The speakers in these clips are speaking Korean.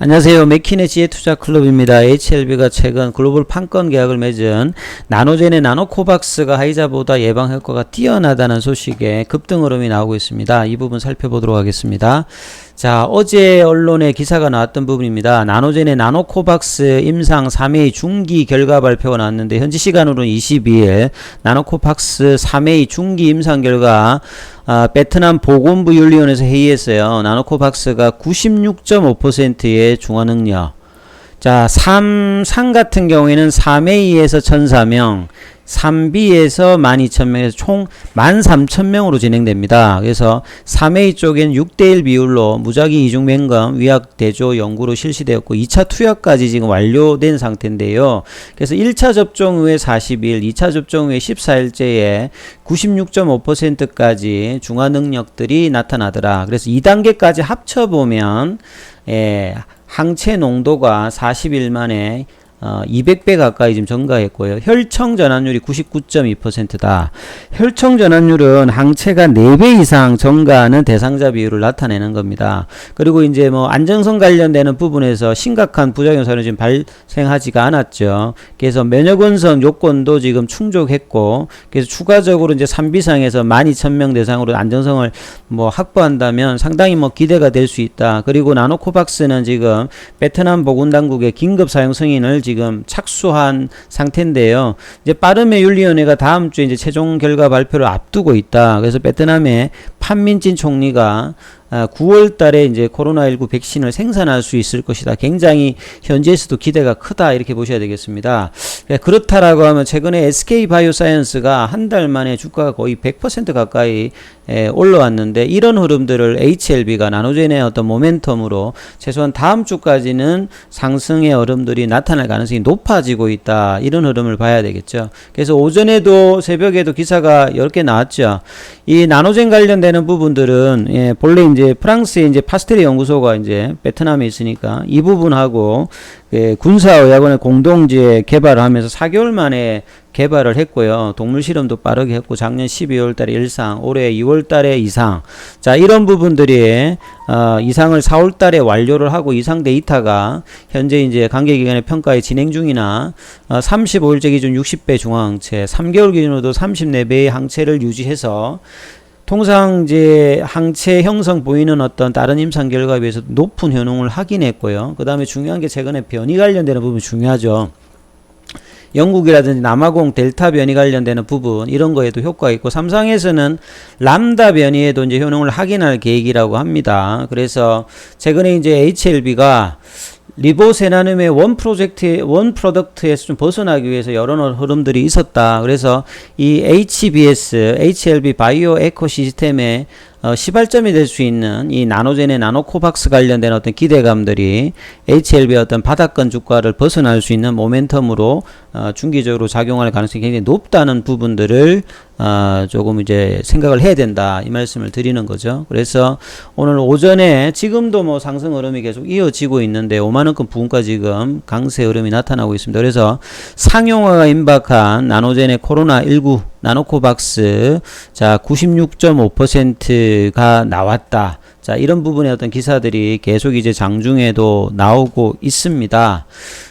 안녕하세요. 맥킨의 지혜투자 클럽입니다. HLB가 최근 글로벌 판권 계약을 맺은 나노젠의 나노코박스가 하이자보다 예방 효과가 뛰어나다는 소식에 급등 흐름이 나오고 있습니다. 이 부분 살펴보도록 하겠습니다. 자, 어제 언론에 기사가 나왔던 부분입니다. 나노젠의 나노코박스 임상 3회의 중기 결과 발표가 나왔는데 현지 시간으로는 22일 나노코박스 3회의 중기 임상 결과 아, 베트남 보건부 윤리원에서 회의했어요. 나노코박스가 96.5%의 중화 능력. 자, 3, 상 같은 경우에는 3A에서 1004명, 3B에서 12,000명에서 총 13,000명으로 진행됩니다. 그래서 3A 쪽엔 6대1 비율로 무작위 이중 맹검 위약 대조 연구로 실시되었고 2차 투약까지 지금 완료된 상태인데요. 그래서 1차 접종 후에 40일, 2차 접종 후에 14일째에 96.5%까지 중화 능력들이 나타나더라. 그래서 2단계까지 합쳐 보면 예, 항체 농도가 40일 만에 어, 200배 가까이 지금 증가했고요. 혈청 전환율이 99.2%다. 혈청 전환율은 항체가 4배 이상 증가하는 대상자 비율을 나타내는 겁니다. 그리고 이제 뭐 안정성 관련되는 부분에서 심각한 부작용 사례는 지금 발생하지가 않았죠. 그래서 면역원성 요건도 지금 충족했고, 그래서 추가적으로 이제 3비상에서 12,000명 대상으로 안정성을 뭐 확보한다면 상당히 뭐 기대가 될 수 있다. 그리고 나노코박스는 지금 베트남 보건당국의 긴급 사용 승인을 지금 착수한 상태인데요. 이제 빠르메 윤리위원회가 다음 주에 이제 최종 결과 발표를 앞두고 있다. 그래서 베트남의 판민진 총리가 9월 아, 달에 이제 코로나19 백신을 생산할 수 있을 것이다. 굉장히 현지에서도 기대가 크다. 이렇게 보셔야 되겠습니다. 예, 그렇다라고 하면 최근에 SK 바이오사이언스가 한 달 만에 주가가 거의 100% 가까이 예, 올라왔는데 이런 흐름들을 HLB가 나노젠의 어떤 모멘텀으로 최소한 다음 주까지는 상승의 흐름들이 나타날 가능성이 높아지고 있다. 이런 흐름을 봐야 되겠죠. 그래서 오전에도 새벽에도 기사가 10개 나왔죠. 이 나노젠 관련되는 부분들은 예, 본래 이제 프랑스의 이제 파스텔리 연구소가 이제 베트남에 있으니까 이 부분하고 예, 군사의학원의 공동지에 개발을 하면서 4개월 만에 개발을 했고요. 동물 실험도 빠르게 했고 작년 12월 달에 1상, 올해 2월 달에 2상. 자, 이런 부분들이 어, 이상을 4월 달에 완료를 하고 이상 데이터가 현재 이제 관계 기관의 평가에 진행 중이나 어, 35일째 기준 60배 중화항체, 3개월 기준으로도 34배의 항체를 유지해서 통상 이제 항체 형성 보이는 어떤 다른 임상 결과에 비해서 높은 효능을 확인했고요. 그 다음에 중요한 게 최근에 변이 관련되는 부분 중요하죠. 영국이라든지 남아공 델타 변이 관련되는 부분 이런 거에도 효과가 있고 삼성에서는 람다 변이에도 이제 효능을 확인할 계획이라고 합니다. 그래서 최근에 이제 HLB가 리보세나눔의 원 프로젝트, 원 프로덕트에서 좀 벗어나기 위해서 여러 흐름들이 있었다. 그래서 이 HBS, HLB 바이오 에코 시스템의 어, 시발점이 될 수 있는 이 나노젠의 나노코박스 관련된 어떤 기대감들이 HLB의 어떤 바닥권 주가를 벗어날 수 있는 모멘텀으로 어, 중기적으로 작용할 가능성이 굉장히 높다는 부분들을 어, 조금 이제 생각을 해야 된다 이 말씀을 드리는 거죠. 그래서 오늘 오전에 지금도 뭐 상승 흐름이 계속 이어지고 있는데 5만 원권 부분까지 지금 강세 흐름이 나타나고 있습니다. 그래서 상용화가 임박한 나노젠의 코로나 19 나노코박스 자 96.5%가 나왔다. 자 이런 부분의 어떤 기사들이 계속 이제 장중에도 나오고 있습니다.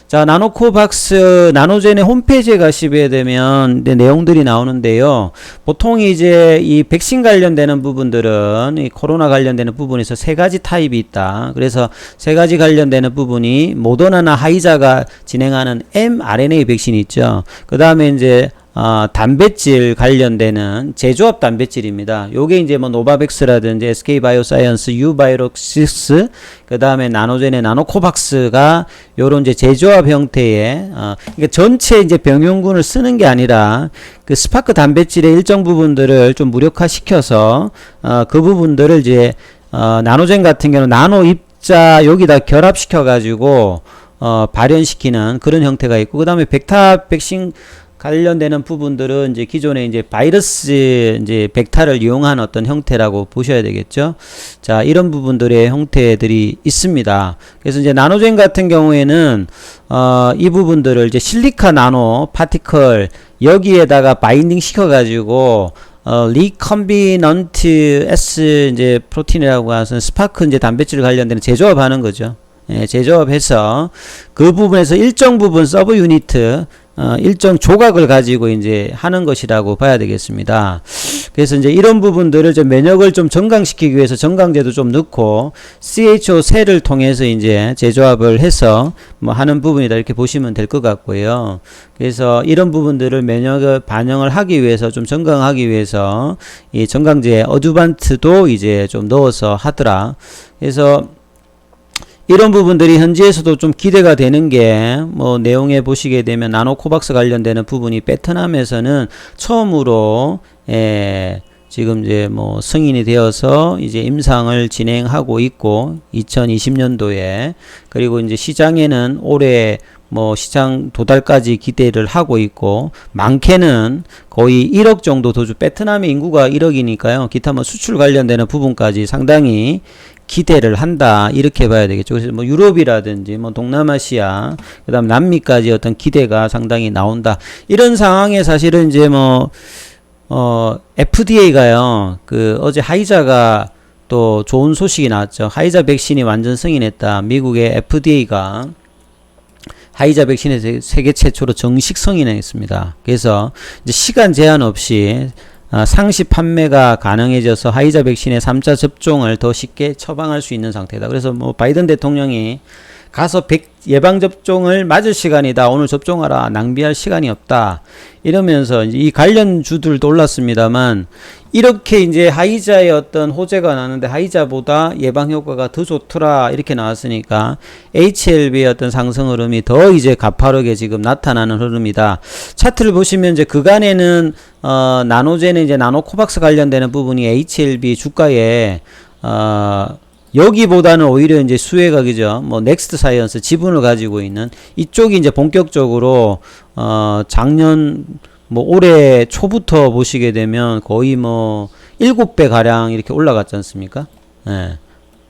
자 나노코박스 나노젠의 홈페이지에 가시게 되면 네, 내용들이 나오는데요. 보통 이제 이 백신 관련되는 부분들은 이 코로나 관련되는 부분에서 세 가지 타입이 있다. 그래서 세 가지 관련되는 부분이 모더나나 하이자가 진행하는 mRNA 백신이 있죠. 그 다음에 이제 어, 단백질 관련되는 제조합 단백질입니다. 요게 이제 뭐 노바백스라든지 SK 바이오사이언스, 유바이록시스, 그 다음에 나노젠의 나노코박스가 요런 이제 제조합 형태의 어, 그러니까 전체 이제 병용군을 쓰는 게 아니라 그 스파크 단백질의 일정 부분들을 좀 무력화 시켜서 어, 그 부분들을 이제 어, 나노젠 같은 경우는 나노 입자 여기다 결합시켜 가지고 어, 발현시키는 그런 형태가 있고 그 다음에 벡타 백신 관련되는 부분들은 이제 기존에 이제 바이러스 이제 벡타를 이용한 어떤 형태라고 보셔야 되겠죠. 자, 이런 부분들의 형태들이 있습니다. 그래서 이제 나노젠 같은 경우에는 어, 이 부분들을 이제 실리카 나노 파티클 여기에다가 바인딩 시켜 가지고 어, 리컴비넌트 S 이제 프로틴이라고 하는 스파크 이제 단백질 관련되는 제조합하는 거죠. 예, 제조업해서 그 부분에서 일정 부분 서브 유니트 어, 일정 조각을 가지고 이제 하는 것이라고 봐야 되겠습니다. 그래서 이제 이런 부분들을 좀 면역을 좀 정강시키기 위해서 정강제도 좀 넣고 CHO 셀을 통해서 이제 재조합을 해서 뭐 하는 부분이다 이렇게 보시면 될 것 같고요. 그래서 이런 부분들을 면역을 반영을 하기 위해서 좀 정강하기 위해서 이 정강제 어드반트도 이제 좀 넣어서 하더라. 그래서 이런 부분들이 현지에서도 좀 기대가 되는 게 뭐 내용에 보시게 되면 나노코박스 관련되는 부분이 베트남에서는 처음으로 에 지금 이제 뭐 승인이 되어서 이제 임상을 진행하고 있고 2020년도에 그리고 이제 시장에는 올해 뭐 시장 도달까지 기대를 하고 있고 많게는 거의 1억 정도 도주 베트남의 인구가 1억이니까요 기타 뭐 수출 관련되는 부분까지 상당히 기대를 한다 이렇게 봐야 되겠죠. 그래서 뭐 유럽이라든지 뭐 동남아시아 그다음 남미까지 어떤 기대가 상당히 나온다 이런 상황에 사실은 이제 뭐 어, FDA가요, 그, 어제 하이자가 또 좋은 소식이 나왔죠. 하이자 백신이 완전 승인했다. 미국의 FDA가 하이자 백신에 세- 세계 최초로 정식 승인했습니다. 그래서 시간 제한 없이 아, 상시 판매가 가능해져서 하이자 백신의 3차 접종을 더 쉽게 처방할 수 있는 상태다. 그래서 뭐 바이든 대통령이 가서 백 예방 접종을 맞을 시간이다. 오늘 접종하라. 낭비할 시간이 없다. 이러면서 이 관련 주들도 올랐습니다만 이렇게 이제 하이자의 어떤 호재가 나는데 하이자보다 예방 효과가 더 좋더라 이렇게 나왔으니까 HLB의 어떤 상승 흐름이 더 이제 가파르게 지금 나타나는 흐름이다. 차트를 보시면 이제 그간에는 어 나노제는 이제 나노코박스 관련되는 부분이 HLB 주가에 어 여기보다는 오히려 이제 수혜각이죠. 뭐 넥스트 사이언스 지분을 가지고 있는 이쪽이 이제 본격적으로 어 작년 뭐 올해 초부터 보시게 되면 거의 뭐 7배 가량 이렇게 올라갔지 않습니까? 예.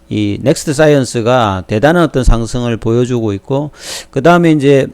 이 넥스트 사이언스가 대단한 어떤 상승을 보여주고 있고 그 다음에 이제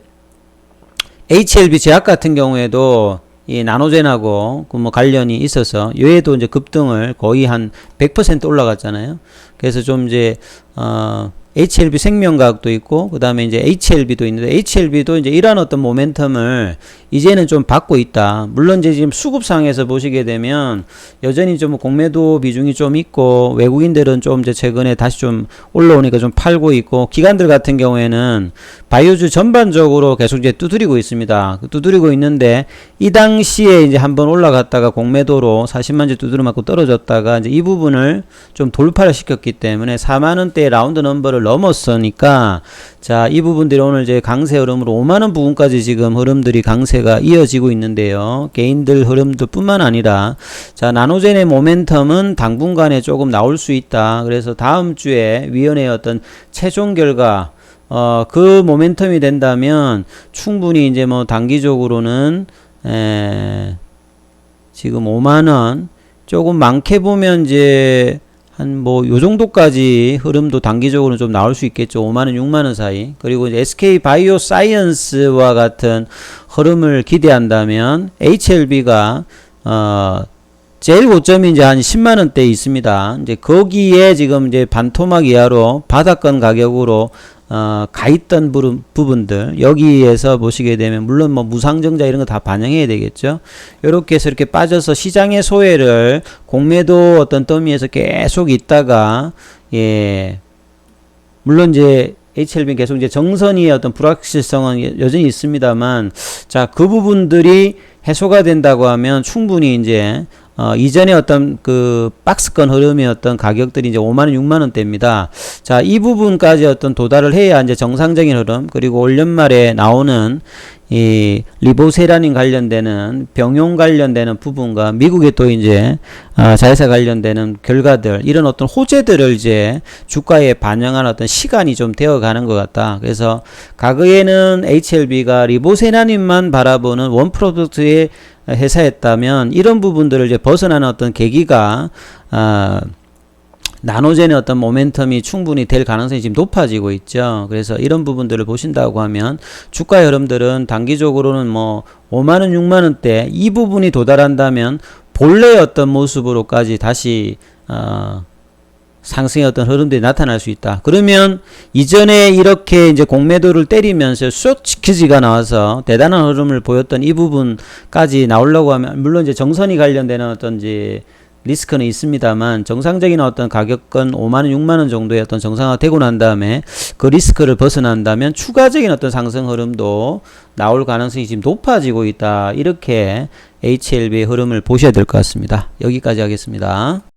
HLB 제약 같은 경우에도 이 나노젠하고 그 뭐 관련이 있어서 얘도 이제 급등을 거의 한 100% 올라갔잖아요. 그래서 좀 이제 어 HLB 생명과학도 있고 그 다음에 이제 HLB도 있는데 HLB도 이제 이러한 어떤 모멘텀을 이제는 좀 받고 있다. 물론 이제 지금 수급상에서 보시게 되면 여전히 좀 공매도 비중이 좀 있고 외국인들은 좀 이제 최근에 다시 좀 올라오니까 좀 팔고 있고 기관들 같은 경우에는 바이오주 전반적으로 계속 이제 두드리고 있습니다. 그 두드리고 있는데 이 당시에 이제 한번 올라갔다가 공매도로 40만 주 두드려 맞고 떨어졌다가 이제 이 부분을 좀 돌파를 시켰기 때문에 4만 원대 라운드 넘버를 넘었으니까 자, 이 부분들이 오늘 이제 강세 흐름으로 5만 원 부분까지 지금 흐름들이 강세가 이어지고 있는데요. 개인들 흐름도 뿐만 아니라 자, 나노젠의 모멘텀은 당분간에 조금 나올 수 있다. 그래서 다음 주에 위원회의 어떤 최종 결과 어, 그 모멘텀이 된다면 충분히 이제 뭐 단기적으로는 에, 지금 5만 원 조금 많게 보면 이제 한 뭐 요 정도까지 흐름도 단기적으로 좀 나올 수 있겠죠. 5만 원, 6만 원 사이. 그리고 SK 바이오 사이언스와 같은 흐름을 기대한다면 HLB가 어 제일 고점이 이제 한 10만 원대 있습니다. 이제 거기에 지금 이제 반토막 이하로 바닥권 가격으로 어, 가 있던 부분, 부분들 여기에서 보시게 되면 물론 뭐 무상증자 이런 거 다 반영해야 되겠죠. 이렇게 해서 이렇게 빠져서 시장의 소외를 공매도 어떤 더미에서 계속 있다가 예 물론 이제 HLB 계속 이제 정선이의 어떤 불확실성은 여전히 있습니다만 자 그 부분들이 해소가 된다고 하면 충분히 이제 어, 이전에 어떤 그 박스권 흐름이었던 가격들이 이제 5만원, 6만원대입니다. 자, 이 부분까지 어떤 도달을 해야 이제 정상적인 흐름, 그리고 올 연말에 나오는 이 리보세라닌 관련되는 병용 관련되는 부분과 미국의 또 이제 아, 자회사 관련되는 결과들 이런 어떤 호재들을 이제 주가에 반영하는 어떤 시간이 좀 되어 가는 것 같다. 그래서 과거에는 HLB가 리보세라닌만 바라보는 원 프로덕트의 회사였다면 이런 부분들을 이제 벗어나는 어떤 계기가 아, 나노젠의 어떤 모멘텀이 충분히 될 가능성이 지금 높아지고 있죠. 그래서 이런 부분들을 보신다고 하면 주가 흐름들은 단기적으로는 뭐 5만원, 6만원대 이 부분이 도달한다면 본래의 어떤 모습으로까지 다시 어, 상승의 어떤 흐름들이 나타날 수 있다. 그러면 이전에 이렇게 이제 공매도를 때리면서 숏치키지가 나와서 대단한 흐름을 보였던 이 부분까지 나오려고 하면 물론 이제 정선이 관련되는 어떤 이제 리스크는 있습니다만 정상적인 어떤 가격권 5만 원, 6만 원 정도의 어떤 정상화 되고 난 다음에 그 리스크를 벗어난다면 추가적인 어떤 상승 흐름도 나올 가능성이 지금 높아지고 있다. 이렇게 HLB의 흐름을 보셔야 될 것 같습니다. 여기까지 하겠습니다.